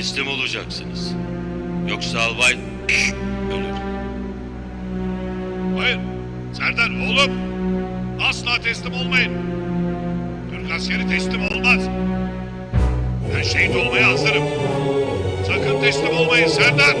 Teslim olacaksınız. Yoksa albay ölür. Hayır. Serdar oğlum. Asla teslim olmayın. Türk askeri teslim olmaz. Ben şehit olmaya hazırım. Sakın teslim olmayın Serdar.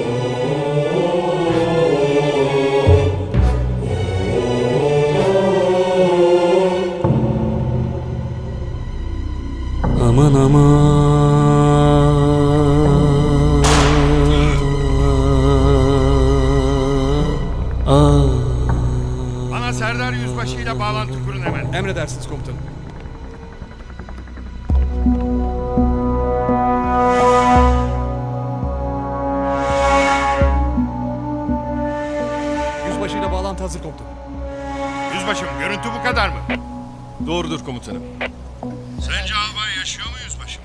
Bana Serdar Yüzbaşı ile bağlantı kurun hemen. Emredersiniz komutanım. Yüzbaşıyla bağlantı hazır komutanım. Yüzbaşım görüntü bu kadar mı? Doğrudur komutanım. Sence albay yaşıyor mu yüzbaşım?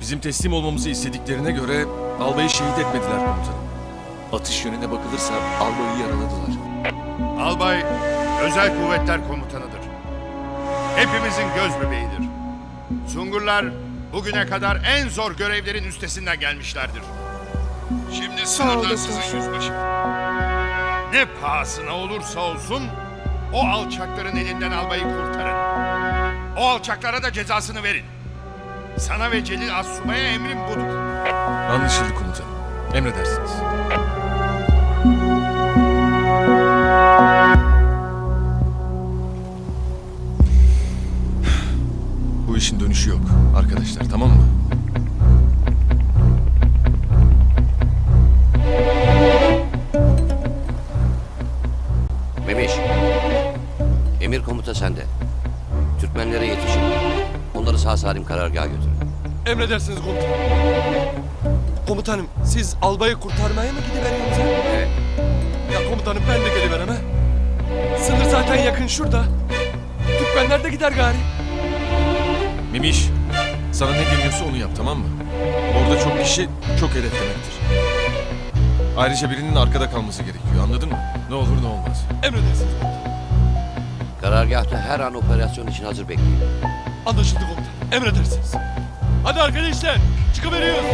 Bizim teslim olmamızı istediklerine göre albayı şehit etmediler komutanım. Atış yönüne bakılırsa albayı yaraladılar. Albay özel kuvvetler komutanıdır. Hepimizin göz bebeğidir. Sungurlar bugüne kadar en zor görevlerin üstesinden gelmişlerdir. Şimdi sınırdan sizin yüzbaşım. Ne pahasına olursa olsun o alçakların elinden albayı kurtarın. O alçaklara da cezasını verin. Sana ve Celil Assuba'ya emrim budur. Anlaşıldı komutanım. Emredersiniz. Bu işin dönüşü yok arkadaşlar tamam mı? Memiş. Emir komuta sende. Türkmenlere yetişin. Onları sağ salim karargaha götürün. Emredersiniz komutanım. Komutanım siz albayı kurtarmaya mı gidiveriyorsunuz? Evet. Ya komutanım ben de geliverem ha. Sınır zaten yakın şurada. Türkmenler de gider gari. Memiş sana ne deniyorsa onu yap tamam mı? Orada çok kişi çok hedef demektir. Ayrıca birinin arkada kalması gerekiyor anladın mı? Ne olur ne olmaz. Emredersiniz. Karargahta her an operasyon için hazır bekleyin. Anlaşıldı komutanım. Emredersiniz. Hadi arkadaşlar çıkıveriyoruz.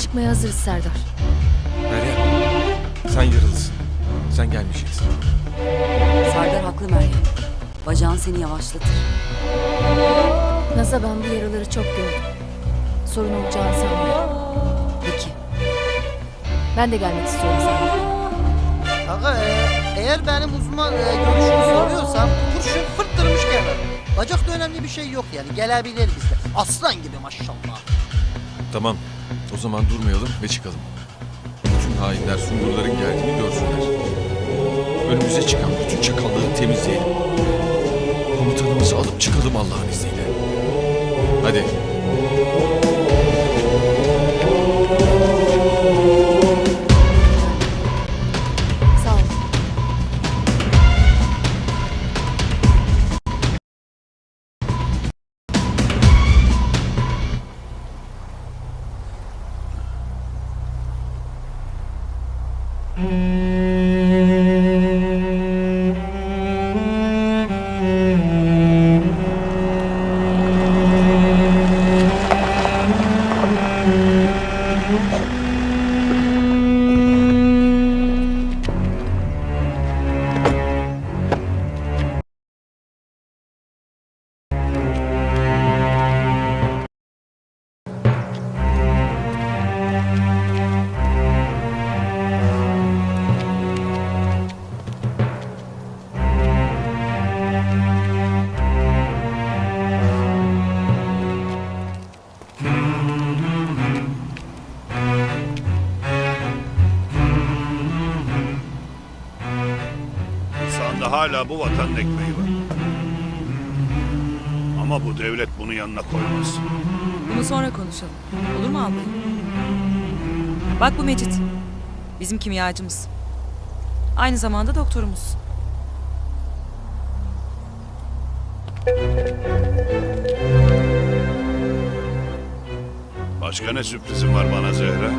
Çıkmaya hazırız Serdar. Seni yavaşlatır. Naza ben bu yaraları çok gördüm. Sorun olacağını sanmıyorum. Peki. Ben de gelmek istiyorum seninle. Aga e, eğer benim uzman e, görüşümü soruyorsan kurşun fırttırmış gelir. Bacakta önemli bir şey yok yani gelebilir bizde. Aslan gibi maşallah. Tamam. O zaman durmayalım ve çıkalım. Bütün hainler Sungurların geldiğini görsünler. Önümüze çıkan bütün çakalları temizleyelim. Komutanımızı alıp çıkalım Allah'ın izniyle. Hadi. Sağ ol. İnsanda hala bu vatanın ekmeği var. Ama bu devlet bunu yanına koymaz. Bunu sonra konuşalım. Olur mu albayım? Bak bu Mecit. Bizim kimyacımız. Aynı zamanda doktorumuz. Başka ne sürprizin var bana Zehra?